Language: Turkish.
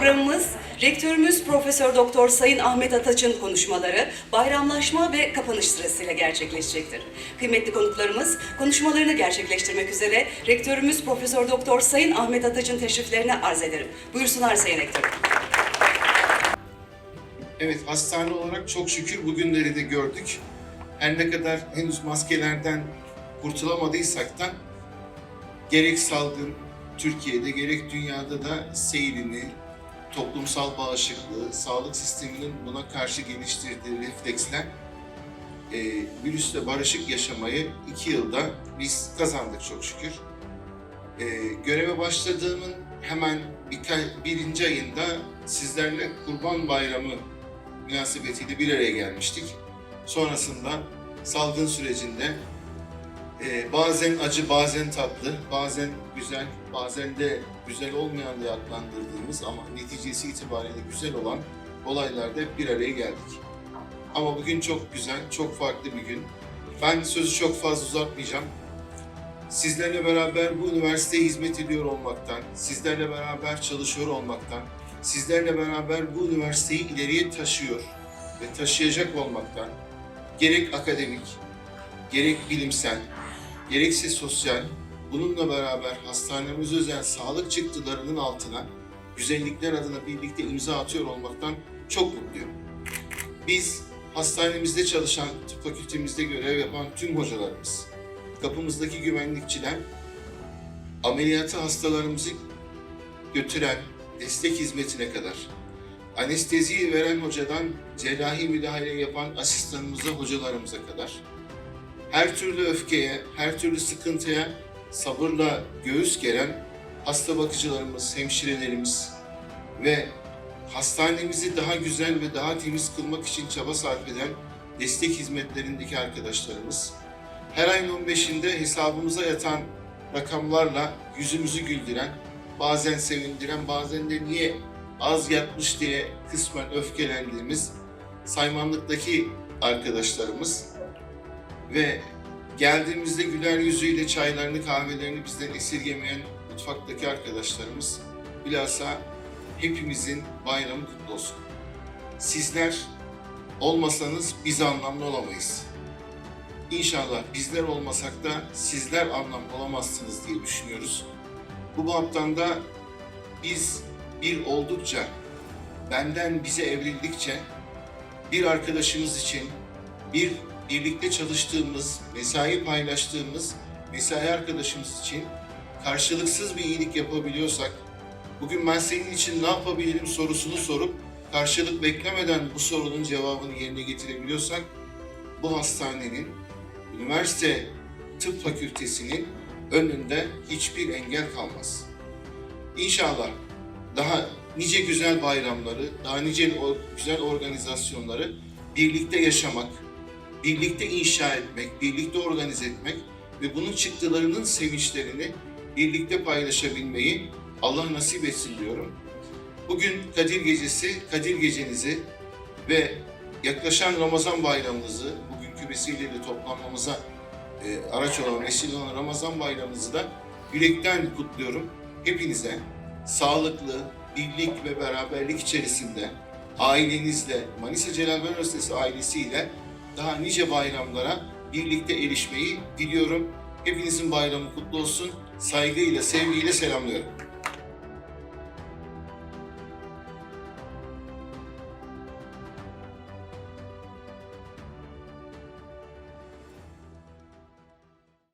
Programımız Rektörümüz Profesör Doktor Sayın Ahmet Ataç'ın konuşmaları bayramlaşma ve kapanış sırasıyla gerçekleşecektir. Kıymetli konuklarımız konuşmalarını gerçekleştirmek üzere Rektörümüz Profesör Doktor Sayın Ahmet Ataç'ın teşriflerini arz ederim. Buyursunlar Sayın Rektörüm. Evet, hastane olarak çok şükür bugünleri de gördük. Her ne kadar henüz maskelerden kurtulamadıysak da gerek salgın Türkiye'de gerek dünyada da seyrini, toplumsal bağışıklığı, sağlık sisteminin buna karşı geliştirdiği refleksler e, virüsle barışık yaşamayı iki yılda biz kazandık çok şükür. E, göreve başladığımın hemen birkaç, birinci ayında sizlerle Kurban Bayramı münasebetiyle bir araya gelmiştik. Sonrasında salgın sürecinde e, bazen acı, bazen tatlı, bazen güzel, bazen de güzel olmayan diye adlandırdığımız ama neticesi itibariyle güzel olan olaylarda bir araya geldik. Ama bugün çok güzel, çok farklı bir gün. Ben sözü çok fazla uzatmayacağım. Sizlerle beraber bu üniversiteye hizmet ediyor olmaktan, sizlerle beraber çalışıyor olmaktan, sizlerle beraber bu üniversiteyi ileriye taşıyor ve taşıyacak olmaktan gerek akademik, gerek bilimsel, gerekse sosyal, bununla beraber hastanemiz özel sağlık çıktılarının altına güzellikler adına birlikte imza atıyor olmaktan çok mutluyum. Biz hastanemizde çalışan, tıp fakültemizde görev yapan tüm hocalarımız, kapımızdaki güvenlikçiler, ameliyatı hastalarımızı götüren destek hizmetine kadar, anesteziyi veren hocadan cerrahi müdahale yapan asistanımıza, hocalarımıza kadar, her türlü öfkeye, her türlü sıkıntıya sabırla göğüs geren hasta bakıcılarımız, hemşirelerimiz ve hastanemizi daha güzel ve daha temiz kılmak için çaba sarf eden destek hizmetlerindeki arkadaşlarımız, her ayın 15'inde hesabımıza yatan rakamlarla yüzümüzü güldüren, bazen sevindiren, bazen de niye az yatmış diye kısmen öfkelendiğimiz saymanlıktaki arkadaşlarımız ve geldiğimizde güler yüzüyle çaylarını kahvelerini bizden esirgemeyen mutfaktaki arkadaşlarımız bilhassa hepimizin bayramı kutlu olsun. Sizler olmasanız biz anlamlı olamayız. İnşallah bizler olmasak da sizler anlamlı olamazsınız diye düşünüyoruz. Bu baptan da biz bir oldukça, benden bize evrildikçe bir arkadaşımız için, bir birlikte çalıştığımız, mesai paylaştığımız mesai arkadaşımız için karşılıksız bir iyilik yapabiliyorsak, bugün ben senin için ne yapabilirim sorusunu sorup karşılık beklemeden bu sorunun cevabını yerine getirebiliyorsak, bu hastanenin, üniversite tıp fakültesinin önünde hiçbir engel kalmaz. İnşallah daha nice güzel bayramları, daha nice güzel organizasyonları birlikte yaşamak, birlikte inşa etmek, birlikte organize etmek ve bunun çıktılarının sevinçlerini birlikte paylaşabilmeyi Allah nasip etsin diyorum. Bugün Kadir Gecesi, Kadir Gecenizi ve yaklaşan Ramazan bayramınızı, bugünkü vesileyle toplanmamıza e, araç olan, vesile olan Ramazan bayramınızı da yürekten kutluyorum. Hepinize sağlıklı, birlik ve beraberlik içerisinde ailenizle, Manisa Celal Üniversitesi ailesiyle daha nice bayramlara birlikte erişmeyi diliyorum. Hepinizin bayramı kutlu olsun. Saygıyla, sevgiyle selamlıyorum.